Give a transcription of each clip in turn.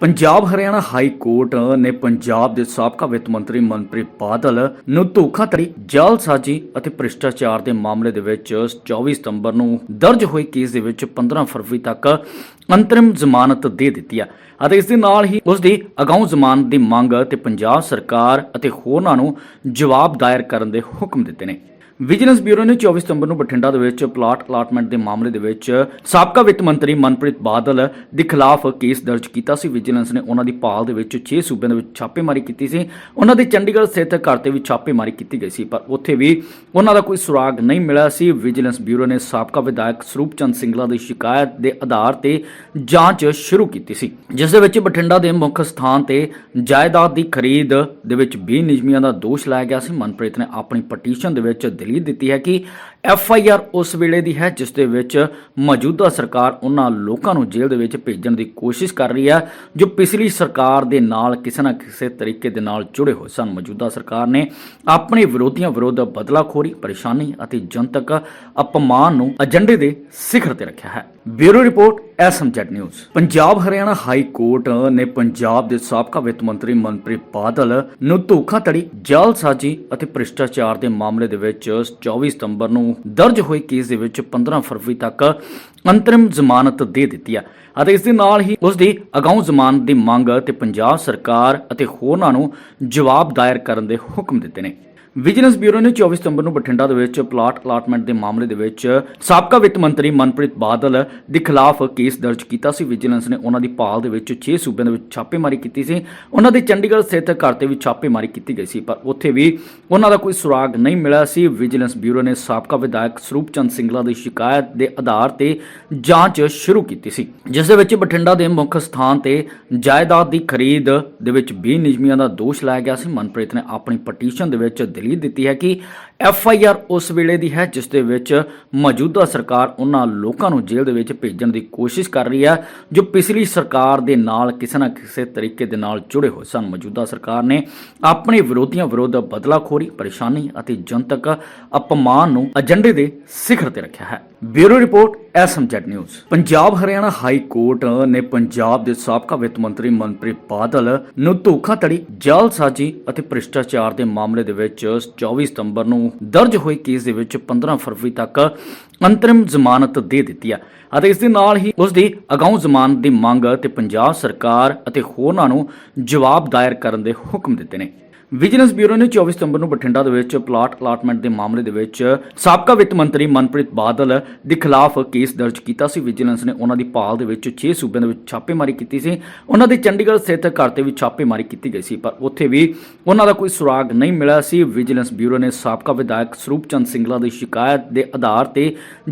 Punjab Haryana high court ਨੇ ਪੰਜਾਬ ਦੇ ਸਾਬਕਾ ਵਿੱਤ ਮੰਤਰੀ ਮਨਪ੍ਰੀਤ ਬਾਦਲ ਨੂੰ ਧੋਖਾਧੜੀ ਜਾਲਸਾਜ਼ੀ ਅਤੇ ਭ੍ਰਿਸ਼ਟਾਚਾਰ ਦੇ ਮਾਮਲੇ ਦੇ ਵਿੱਚ 24 ਸਤੰਬਰ ਨੂੰ ਦਰਜ ਹੋਏ ਕੇਸ ਦੇ ਵਿੱਚ 15 ਫਰਵਰੀ ਤੱਕ ਅੰਤਰਿਮ ਜ਼ਮਾਨਤ ਦੇ ਦਿੱਤੀ ਹੈ ਅਤੇ ਇਸ ਦੇ ਨਾਲ ਹੀ ਉਸ ਦੀ ਅਗਾਊਂ ਜ਼ਮਾਨਤ ਦੀ ਮੰਗ ਤੇ ਪੰਜਾਬ ਸਰਕਾਰ ਅਤੇ ਹੋਰਨਾਂ ਨੂੰ ਜਵਾਬ ਦਾਇਰ ਕਰਨ ਦੇ ਹੁਕਮ ਦਿੱਤੇ ਨੇ। ਵਿਜੀਲੈਂਸ ਬਿਊਰੋ ਨੇ 24 ਸਤੰਬਰ ਨੂੰ ਬਠਿੰਡਾ ਦੇ ਵਿੱਚ ਪਲਾਟ ਅਲਾਟਮੈਂਟ ਦੇ ਮਾਮਲੇ ਦੇ ਵਿੱਚ ਸਾਬਕਾ ਵਿੱਤ ਮੰਤਰੀ ਮਨਪ੍ਰੀਤ ਬਾਦਲ ਦੇ ਖਿਲਾਫ ਕੇਸ ਦਰਜ ਕੀਤਾ ਸੀ। ਵਿਜੀਲੈਂਸ ਨੇ ਉਹਨਾਂ ਦੀ ਭਾਲ ਦੇ ਵਿੱਚ 6 ਸੂਬਿਆਂ ਦੇ ਵਿੱਚ ਛਾਪੇਮਾਰੀ ਕੀਤੀ ਸੀ। ਉਹਨਾਂ ਦੇ ਚੰਡੀਗੜ੍ਹ ਸਥਿਤ ਘਰ ਤੇ ਵੀ ਛਾਪੇਮਾਰੀ ਕੀਤੀ ਗਈ ਸੀ, ਪਰ ਉੱਥੇ ਵੀ ਉਹਨਾਂ ਦਾ ਕੋਈ ਸੁਰਾਗ ਨਹੀਂ ਮਿਲਿਆ ਸੀ। ਵਿਜੀਲੈਂਸ ਬਿਊਰੋ ਨੇ ਸਾਬਕਾ ਵਿਧਾਇਕ ਸਰੂਪ ਚੰਦ ਸਿੰਗਲਾ ਦੀ ਸ਼ਿਕਾਇਤ ਦੇ ਆਧਾਰ ਤੇ ਜਾਂਚ ਸ਼ੁਰੂ ਕੀਤੀ ਸੀ, ਜਿਸ ਦੇ ਵਿੱਚ ਬਠਿੰਡਾ ਦੇ ਮੁੱਖ ਸਥਾਨ ਤੇ ਜਾਇਦਾਦ ਦੀ ਖਰੀਦ ਦੇ ਵਿੱਚ ਬੇਨਿਯਮੀਆਂ ਦਾ ਦੋਸ਼ ਲਾਇਆ ਗਿਆ ਸੀ। ਮਨਪ੍ਰੀਤ ਨੇ ਆਪਣੀ ਪਟੀਸ਼ਨ ਦੇ ਵਿੱਚ ਦਲੀਲ ਦਿੱਤੀ ਹੈ ਕਿ ਐਫ ਆਈ ਆਰ ਉਸ ਵੇਲੇ ਦੀ ਹੈ ਜਿਸ ਦੇ ਵਿੱਚ ਮੌਜੂਦਾ ਸਰਕਾਰ ਉਹਨਾਂ ਲੋਕਾਂ ਨੂੰ ਜੇਲ੍ਹ ਦੇ ਵਿੱਚ ਭੇਜਣ ਦੀ ਕੋਸ਼ਿਸ਼ ਕਰ ਰਹੀ ਹੈ, ਜੋ ਪਿਛਲੀ ਸਰਕਾਰ ਦੇ ਨਾਲ ਕਿਸੇ ਨਾ ਕਿਸੇ ਤਰੀਕੇ ਦੇ ਨਾਲ ਜੁੜੇ ਹੋਏ ਸਨ। ਮੌਜੂਦਾ ਸਰਕਾਰ ਨੇ ਆਪਣੇ ਵਿਰੋਧੀਆਂ ਵਿਰੁੱਧ ਬਦਲਾਖੋਰੀ, ਪਰੇਸ਼ਾਨੀ ਅਤੇ ਜਨਤਕ ਅਪਮਾਨ ਨੂੰ ਏਜੰਡੇ ਦੇ ਸਿਖਰ ਤੇ ਰੱਖਿਆ ਹੈ। Bureau report, SMZ news. Punjab Haryana high court ਨੇ ਪੰਜਾਬ ਦੇ ਸਾਬਕਾ ਵਿੱਤ ਮੰਤਰੀ ਮਨਪ੍ਰੀਤ ਬਾਦਲ ਨੂੰ ਧੋਖਾਧੜੀ, ਜਾਲਸਾਜ਼ੀ ਅਤੇ ਭ੍ਰਿਸ਼ਟਾਚਾਰ ਦੇ ਮਾਮਲੇ ਦੇ ਵਿੱਚ 24 ਸਤੰਬਰ ਨੂੰ ਦਰਜ ਹੋਏ ਕੇਸ ਦੇ ਵਿੱਚ 15 ਫਰਵਰੀ ਤੱਕ ਅੰਤਰਿਮ ਜ਼ਮਾਨਤ ਦੇ ਦਿੱਤੀ ਹੈ ਅਤੇ ਇਸ ਦੇ ਨਾਲ ਹੀ ਉਸ ਦੀ ਅਗਾਊਂ ਜ਼ਮਾਨਤ ਦੀ ਮੰਗ ਤੇ ਪੰਜਾਬ ਸਰਕਾਰ ਅਤੇ ਹੋਰਨਾਂ ਨੂੰ ਜਵਾਬ ਦਾਇਰ ਕਰਨ ਦੇ ਹੁਕਮ ਦਿੱਤੇ ਨੇ। ਵਿਜੀਲੈਂਸ ਬਿਊਰੋ ਨੇ 24 ਸਤੰਬਰ ਨੂੰ ਬਠਿੰਡਾ ਦੇ ਵਿੱਚ ਪਲਾਟ ਅਲਾਟਮੈਂਟ ਦੇ ਮਾਮਲੇ ਦੇ ਵਿੱਚ ਸਾਬਕਾ ਵਿੱਤ ਮੰਤਰੀ ਮਨਪ੍ਰੀਤ ਬਾਦਲ ਦੇ ਖਿਲਾਫ ਕੇਸ ਦਰਜ ਕੀਤਾ ਸੀ। ਵਿਜੀਲੈਂਸ ਨੇ ਉਹਨਾਂ ਦੀ ਭਾਲ ਦੇ ਵਿੱਚ 6 ਸੂਬਿਆਂ ਦੇ ਵਿੱਚ ਛਾਪੇਮਾਰੀ ਕੀਤੀ ਸੀ। ਉਹਨਾਂ ਦੇ ਚੰਡੀਗੜ੍ਹ ਸਥਿਤ ਘਰ ਤੇ ਵੀ ਛਾਪੇਮਾਰੀ ਕੀਤੀ ਗਈ ਸੀ, ਪਰ ਉੱਥੇ ਵੀ ਉਹਨਾਂ ਦਾ ਕੋਈ ਸੁਰਾਗ ਨਹੀਂ ਮਿਲਿਆ ਸੀ। ਵਿਜੀਲੈਂਸ ਬਿਊਰੋ ਨੇ ਸਾਬਕਾ ਵਿਧਾਇਕ ਸਰੂਪ ਚੰਦ ਸਿੰਗਲਾ ਦੀ ਸ਼ਿਕਾਇਤ ਦੇ ਆਧਾਰ ਤੇ ਜਾਂਚ ਸ਼ੁਰੂ ਕੀਤੀ ਸੀ, ਜਿਸ ਦੇ ਵਿੱਚ ਬਠਿੰਡਾ ਦੇ ਮੁੱਖ ਸਥਾਨ ਤੇ ਜਾਇਦਾਦ ਦੀ ਖਰੀਦ ਦੇ ਵਿੱਚ ਬੇਨਿਯਮੀਆਂ ਦਾ ਦੋਸ਼ ਲਾਇਆ ਗਿਆ ਸੀ। ਮਨਪ੍ਰੀਤ ਨੇ ਆਪਣੀ ਪਟੀਸ਼ਨ ਦੇ ਵਿੱਚ ਦਲੀਲ ਦਿੱਤੀ ਹੈ ਕਿ ਐਫ ਆਈ ਆਰ ਉਸ ਵੇਲੇ ਦੀ ਹੈ ਜਿਸ ਦੇ ਵਿੱਚ ਮੌਜੂਦਾ ਸਰਕਾਰ ਉਹਨਾਂ ਲੋਕਾਂ ਨੂੰ ਜੇਲ੍ਹ ਦੇ ਵਿੱਚ ਭੇਜਣ ਦੀ ਕੋਸ਼ਿਸ਼ ਕਰ ਰਹੀ ਹੈ, ਜੋ ਪਿਛਲੀ ਸਰਕਾਰ ਦੇ ਨਾਲ ਕਿਸੇ ਨਾ ਕਿਸੇ ਤਰੀਕੇ ਦੇ ਨਾਲ ਜੁੜੇ ਹੋਏ ਸਨ। ਮੌਜੂਦਾ ਸਰਕਾਰ ਨੇ ਆਪਣੇ ਵਿਰੋਧੀਆਂ ਵਿਰੁੱਧ ਬਦਲਾਖੋਰੀ, ਪਰੇਸ਼ਾਨੀ ਅਤੇ ਜਨਤਕ ਅਪਮਾਨ ਨੂੰ ਏਜੰਡੇ ਦੇ ਸਿਖਰ ਤੇ ਰੱਖਿਆ ਹੈ। Bureau report, SMZ news. Punjab Haryana high court ਨੇ ਪੰਜਾਬ ਦੇ ਸਾਬਕਾ ਵਿੱਤ ਮੰਤਰੀ ਮਨਪ੍ਰੀਤ ਬਾਦਲ ਨੂੰ ਧੋਖਾਧੜੀ ਜਾਲਸਾਜ਼ੀ ਅਤੇ ਭ੍ਰਿਸ਼ਟਾਚਾਰ ਦੇ ਮਾਮਲੇ ਦੇ ਵਿੱਚ 24 ਸਤੰਬਰ ਨੂੰ ਦਰਜ ਹੋਏ ਕੇਸ ਦੇ ਵਿੱਚ 15 ਫਰਵਰੀ ਤੱਕ ਅੰਤਰਿਮ ਜ਼ਮਾਨਤ ਦੇ ਦਿੱਤੀ ਹੈ ਅਤੇ ਇਸ ਦੇ ਨਾਲ ਹੀ ਉਸ ਦੀ ਅਗਾਊਂ ਜ਼ਮਾਨਤ ਦੀ ਮੰਗ ਤੇ ਪੰਜਾਬ ਸਰਕਾਰ ਅਤੇ ਹੋਰਨਾਂ ਨੂੰ ਜਵਾਬ ਦਾਇਰ ਕਰਨ ਦੇ ਹੁਕਮ ਦਿੱਤੇ ਨੇ। ਵਿਜੀਲੈਂਸ ਬਿਊਰੋ ਨੇ 24 ਸਤੰਬਰ ਨੂੰ ਬਠਿੰਡਾ ਦੇ ਵਿੱਚ ਪਲਾਟ ਅਲਾਟਮੈਂਟ ਦੇ ਮਾਮਲੇ ਦੇ ਵਿੱਚ ਸਾਬਕਾ ਵਿੱਤ ਮੰਤਰੀ ਮਨਪ੍ਰੀਤ ਬਾਦਲ ਦੇ ਖਿਲਾਫ ਕੇਸ ਦਰਜ ਕੀਤਾ ਸੀ। ਵਿਜੀਲੈਂਸ ਨੇ ਉਹਨਾਂ ਦੀ ਭਾਲ ਦੇ ਵਿੱਚ 6 ਸੂਬਿਆਂ ਦੇ ਵਿੱਚ ਛਾਪੇਮਾਰੀ ਕੀਤੀ ਸੀ। ਉਹਨਾਂ ਦੇ ਚੰਡੀਗੜ੍ਹ ਸਥਿਤ ਘਰ ਤੇ ਵੀ ਛਾਪੇਮਾਰੀ ਕੀਤੀ ਗਈ ਸੀ, ਪਰ ਉੱਥੇ ਵੀ ਉਹਨਾਂ ਦਾ ਕੋਈ ਸੁਰਾਗ ਨਹੀਂ ਮਿਲਿਆ ਸੀ। ਵਿਜੀਲੈਂਸ ਬਿਊਰੋ ਨੇ ਸਾਬਕਾ ਵਿਧਾਇਕ ਸਰੂਪ ਚੰਦ ਸਿੰਗਲਾ ਦੀ ਸ਼ਿਕਾਇਤ ਦੇ ਆਧਾਰ ਤੇ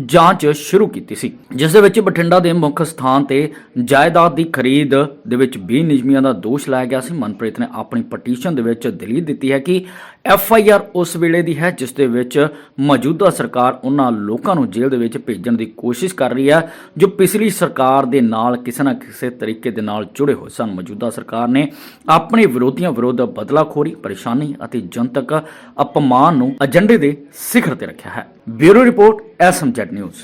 ਜਾਂਚ ਸ਼ੁਰੂ ਕੀਤੀ ਸੀ। ਜਿਸ ਦੇ ਵਿੱਚ ਬਠਿੰਡਾ ਦੇ ਮੁੱਖ ਸਥਾਨ ਤੇ ਜਾਇਦਾਦ ਦੀ ਖਰੀਦ ਦੇ ਵਿੱਚ ਬੇਨਿਯਮੀਆਂ ਦਾ ਦੋਸ਼ ਲਾਇਆ ਗਿਆ ਸੀ। ਮਨਪ੍ਰੀਤ ਨੇ ਆਪਣੀ ਪਟੀਸ਼ਨ ਦੇ ਵਿੱਚ ਦਲੀਲ ਦਿੱਤੀ ਹੈ ਕਿ ਐਫ ਆਈ ਆਰ ਉਸ ਵੇਲੇ ਦੀ ਹੈ ਜਿਸ ਦੇ ਵਿੱਚ ਮੌਜੂਦਾ ਸਰਕਾਰ ਉਹਨਾਂ ਲੋਕਾਂ ਨੂੰ ਜੇਲ੍ਹ ਦੇ ਵਿੱਚ ਭੇਜਣ ਦੀ ਕੋਸ਼ਿਸ਼ ਕਰ ਰਹੀ ਹੈ, ਜੋ ਪਿਛਲੀ ਸਰਕਾਰ ਦੇ ਨਾਲ ਕਿਸੇ ਨਾ ਕਿਸੇ ਤਰੀਕੇ ਦੇ ਨਾਲ ਜੁੜੇ ਹੋਏ ਸਨ। ਮੌਜੂਦਾ ਸਰਕਾਰ ਨੇ ਆਪਣੇ ਵਿਰੋਧੀਆਂ ਵਿਰੁੱਧ ਬਦਲਾਖੋਰੀ, ਪਰੇਸ਼ਾਨੀ ਅਤੇ ਜਨਤਕ ਅਪਮਾਨ ਨੂੰ ਏਜੰਡੇ ਦੇ ਸਿਖਰ ਤੇ ਰੱਖਿਆ ਹੈ। Bureau report, SMZ news.